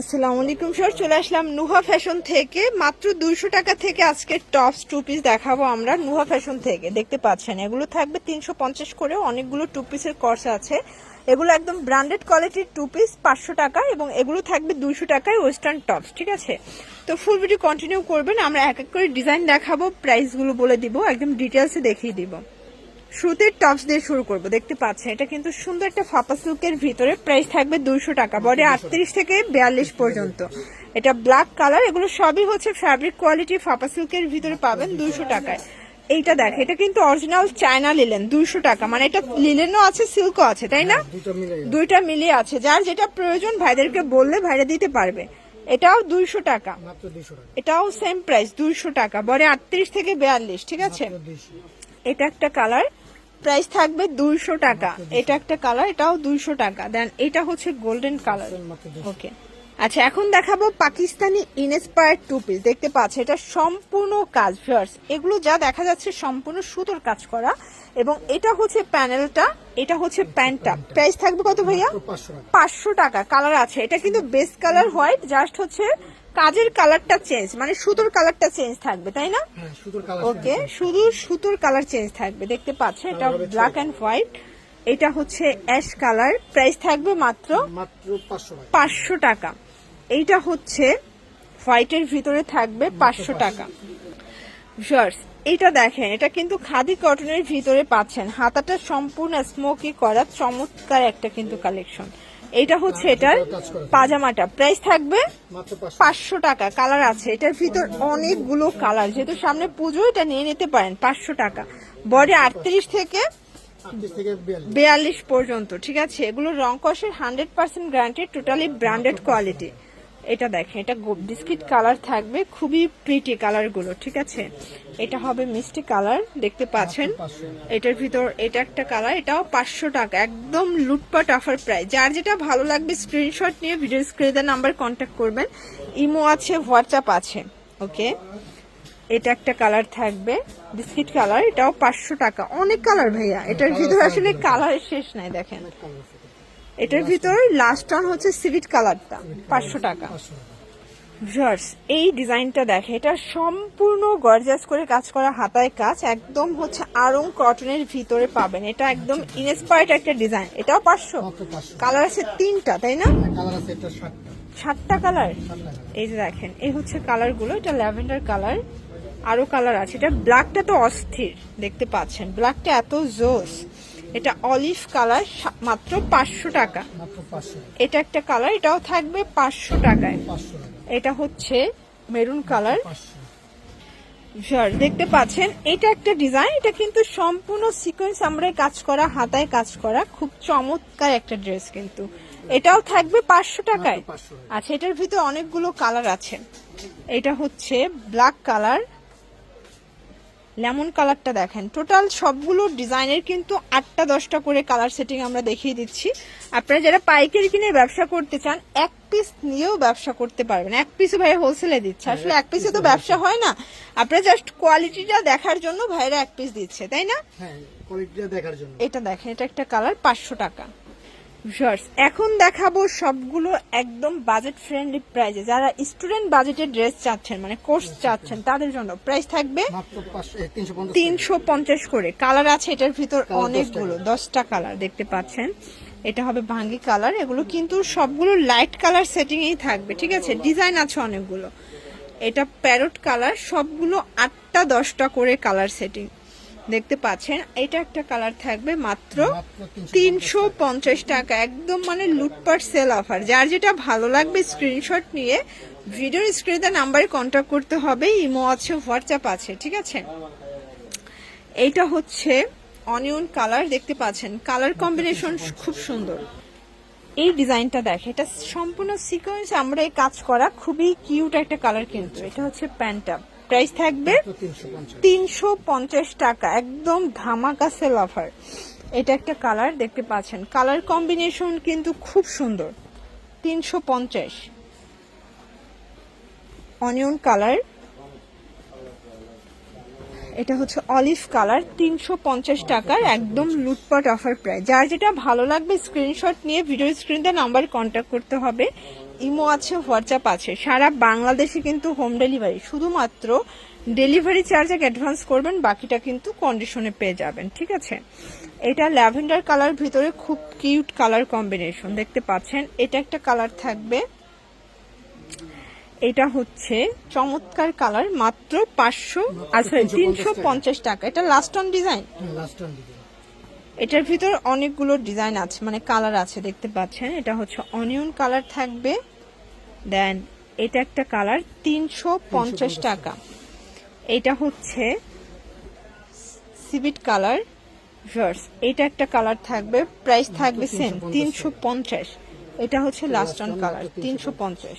আসসালামু আলাইকুম স্যার চলে আসলাম নুহা ফ্যাশন থেকে। মাত্র দুইশো টাকা থেকে আজকে টপস টু পিস দেখাবো আমরা নুহা ফ্যাশন থেকে। দেখতে পাচ্ছেন, এগুলো থাকবে তিনশো পঞ্চাশ করে অনেকগুলো টু পিসের কোর্স আছে। এগুলো একদম ব্র্যান্ডেড কোয়ালিটির টু পিস পাঁচশো টাকা এবং এগুলো থাকবে দুইশো টাকায় ওয়েস্টার্ন টপস ঠিক আছে? তো ফুল ভিডিও কন্টিনিউ করবেন, আমরা এক এক করে ডিজাইন দেখাবো প্রাইসগুলো বলে দিব, একদম ডিটেলসে দেখিয়ে দিব। সুতির টপস দিয়ে শুরু করব। দেখতে পাচ্ছেন এটা কিন্তু সুন্দর একটা ফাপা সিল্কের ভিতরে প্রাইস থাকবে দুইশো টাকা। বডি আটত্রিশ থেকে বিয়াল্লিশ পর্যন্ত। এটা ব্ল্যাক কালার এগুলো সবই হচ্ছে ফ্যাব্রিক কোয়ালিটি ফাপা সিল্কের ভিতরে পাবেন দুইশো টাকায়। এইটা দেখ এটা কিন্তু অরিজিনাল চায়না লিলেন দুইশো টাকা। মানে এটা লিলেনও আছে সিল্কও আছে তাই না? মিলে দুইটা মিলিয়ে আছে। যার যেটা প্রয়োজন ভাইদেরকে বললে ভাইরা দিতে পারবে। এটাও দুইশো টাকা। মাত্র দুইশো টাকা। এটাও সেম প্রাইস দুইশো টাকা। বরে আটত্রিশ থেকে বিয়াল্লিশ ঠিক আছে? এটা একটা কালার প্রাইস থাকবে দুইশো টাকা। এটা একটা কালার এটাও দুইশো টাকা। দেন এটা হচ্ছে গোল্ডেন কালার ওকে আচ্ছা এখন দেখাবো পাকিস্তানি ইনস্পায়ার্ড টু পিস দেখতে পাচ্ছে এটা সম্পূর্ণ কাজ ভিউয়ার্স এগুলো যা দেখা যাচ্ছে সম্পূর্ণ সুতোর কাজ করা। এবং এটা হচ্ছে প্যানেলটা এটা হচ্ছে প্যান্টটা প্রাইস থাকবে কত ভাইয়া? পাঁচশো টাকা। কালার আছে। এটা কিন্তু বেস্ট কালার হোয়াইট জাস্ট হচ্ছে কাজের কালারটা চেঞ্জ মানে সুতোর কালারটা চেঞ্জ থাকবে তাই না? হ্যাঁ সুতোর কালার ওকে শুধু সুতোর কালার চেঞ্জ থাকবে দেখতে পাচ্ছেন এটা ব্ল্যাক অ্যান্ড হোয়াইট এটা হচ্ছে অ্যাশ কালার প্রাইস থাকবে মাত্র মাত্র পাঁচশো টাকা। পাঁচশো টাকা। এইটা হচ্ছে হোয়াইটের ভিতরে থাকবে পাঁচশো টাকা। ভিউয়ার্স এটা দেখেন এটা কিন্তু খাদি কটনের ভিতরে পাচ্ছেন। হাতাটা সম্পূর্ণ স্মোকি করা চমৎকার একটা কিন্তু কালেকশন এটা হচ্ছে এটার পাজামাটা। প্রাইস থাকবে পাঁচশো। টাকা। কালার আছে। এটার ভিতর অনেকগুলো কালার যেহেতু সামনে পুজো এটা নিয়ে নিতে পারেন পাঁচশো টাকা। বডি আটত্রিশ থেকে বিয়াল্লিশ। পর্যন্ত ঠিক আছে? এগুলো রং কষের hundred percent guarantee totally branded quality এটা দেখেন এটা বিস্কিট কালার থাকবে খুবই প্রিটি কালারগুলো ঠিক আছে? এটা হবে মিষ্টি কালার দেখতে পাচ্ছেন? এটার ভিতর এটা একটা কালার এটাও পাঁচশো টাকা একদম লুটপাট অফার প্রায় যার যেটা ভালো লাগবে স্ক্রিনশট নিয়ে ভিডিও স্ক্রিনে নাম্বার কন্ট্যাক্ট করবেন। ইমো আছে হোয়াটসঅ্যাপ আছে ওকে এটা একটা কালার থাকবে বিস্কিট কালার এটাও পাঁচশো টাকা। অনেক কালার ভাইয়া এটার ভিতর আসলে কালারের শেষ নাই দেখেন। কালার এটার ভিতর লাস্ট অন হচ্ছে সিভিট কালারটা পাঁচশো টাকা। ভিউয়ার্স এই ডিজাইনটা দেখে এটা সম্পূর্ণ গর্জাস করে কাজ করা হাতায় কাজ একদম হচ্ছে আরং কটনের ভিতরে পাবেন। এটা একদম ইনস্পায়ার্ড একটা ডিজাইন এটাও পাঁচশো। কালার আছে তিনটা তাই না? কালার ষাটটা সাতটা। কালার এই যে দেখেন এই হচ্ছে কালারগুলো এটা ল্যাভেন্ডার কালার আরও কালার আছে। এটা ব্ল্যাকটা তো অস্থির দেখতে পাচ্ছেন। ব্ল্যাকটা এত জোস এটা অলিভ কালার মাত্র পাঁচশো টাকা। এটা একটা কালার এটাও থাকবে পাঁচশো টাকায়। এটা হচ্ছে মেরুন কালার। দেখতে পাচ্ছেন এটা একটা ডিজাইন এটা কিন্তু সম্পূর্ণ সিকোয়েন্স আমরা কাজ করা হাতায় কাজ করা খুব চমৎকার একটা ড্রেস কিন্তু। এটাও থাকবে পাঁচশো টাকায়। আচ্ছা এটার ভিতরে অনেকগুলো কালার আছে। এটা হচ্ছে ব্ল্যাক কালার লেমন কালারটা দেখেন। টোটাল সবগুলো ডিজাইনের কিন্তু আটটা দশটা করে কালার সেটিং আমরা দেখিয়ে দিচ্ছি। আপনারা যারা পাইকারি কিনে ব্যবসা করতে চান এক পিস নিয়েও ব্যবসা করতে পারবেন। এক পিসে ভাই হোলসেলে দিচ্ছে। আসলে এক পিসে তো ব্যবসা হয় না। আপনারা জাস্ট কোয়ালিটিটা দেখার জন্য ভাইরা এক পিস দিচ্ছে তাই না? হ্যাঁ কোয়ালিটিটা দেখার জন্য। এটা দেখেন এটা একটা কালার পাঁচশো টাকা। Viewers, এখন দেখাবো সবগুলো একদম বাজেট ফ্রেন্ডলি প্রাইজে যারা স্টুডেন্ট বাজেটের ড্রেস চাচ্ছেন মানে কোর্স চাচ্ছেন তাদের জন্য প্রাইস থাকবে তিনশো পঞ্চাশ করে। কালার আছে এটার ভিতর অনেকগুলো দশটা কালার দেখতে পাচ্ছেন। এটা হবে ভাঙ্গি কালার এগুলো কিন্তু সবগুলো লাইট কালার সেটিং এই থাকবে ঠিক আছে? ডিজাইন আছে অনেকগুলো। এটা প্যারট কালার সবগুলো আটটা দশটা করে কালার সেটিং দেখতে পাচ্ছেন এটা একটা কালার থাকবে মাত্র তিনশো পঞ্চাশ টাকা। একদম মানে লুটপাট সেল অফার। যার যেটা ভালো লাগবে স্ক্রিনশট নিয়ে ভিডিওর স্ক্রিনে নাম্বারে কন্ট্যাক্ট করতে হবে ইমো আছে হোয়াটসঅ্যাপ আছে ঠিক আছে? এইটা হচ্ছে অনিয়ন কালার দেখতে পাচ্ছেন। কালার কম্বিনেশন খুব সুন্দর। এই ডিজাইনটা দেখে এটা সম্পূর্ণ সিকোয়েন্স আমরা এই কাজ করা খুবই কিউট একটা কালার কিন্তু। এটা হচ্ছে প্যান্টটা প্রাইস থাকবে তিনশো পঞ্চাশ টাকা। একদম ধামাকা সেল অফার এটা একটা কালার দেখতে পাচ্ছেন। কালার কম্বিনেশন কিন্তু খুব সুন্দর। তিনশো পঞ্চাশ। অনিয়ন কালার এটা হচ্ছে অলিভ কালার, তিনশো পঞ্চাশ টাকার একদম লুটপাট অফার প্রায় যার যেটা ভালো লাগবে স্ক্রিনশট নিয়ে ভিডিও স্ক্রিনতে নাম্বার কন্ট্যাক্ট করতে হবে। ইমো আছে হোয়াটসঅ্যাপ আছে। সারা বাংলাদেশে কিন্তু হোম ডেলিভারি শুধুমাত্র ডেলিভারি চার্জ এক অ্যাডভান্স করবেন, বাকিটা কিন্তু কন্ডিশনে পেয়ে যাবেন, ঠিক আছে? এটা ল্যাভেন্ডার কালার ভিতরে খুব কিউট কালার কম্বিনেশন দেখতে পাচ্ছেন? এটা একটা কালার থাকবে এটা হচ্ছে চমৎকার কালার মাত্র পাঁচশো আচ্ছা তিনশো পঞ্চাশ টাকা। এটা লাস্ট অন ডিজাইন এটার ভিতর অনেকগুলো ডিজাইন আছে মানে কালার আছে দেখতে পাচ্ছেন? এটা হচ্ছে অনিয়ন কালার থাকবে। দেন এটা একটা কালার তিনশো পঞ্চাশ টাকা। এটা হচ্ছে সিভিট কালার ভার্স এটা একটা কালার থাকবে প্রাইস থাকবে সেম তিনশো পঞ্চাশ এটা হচ্ছে লাস্ট অন কালার তিনশো পঞ্চাশ।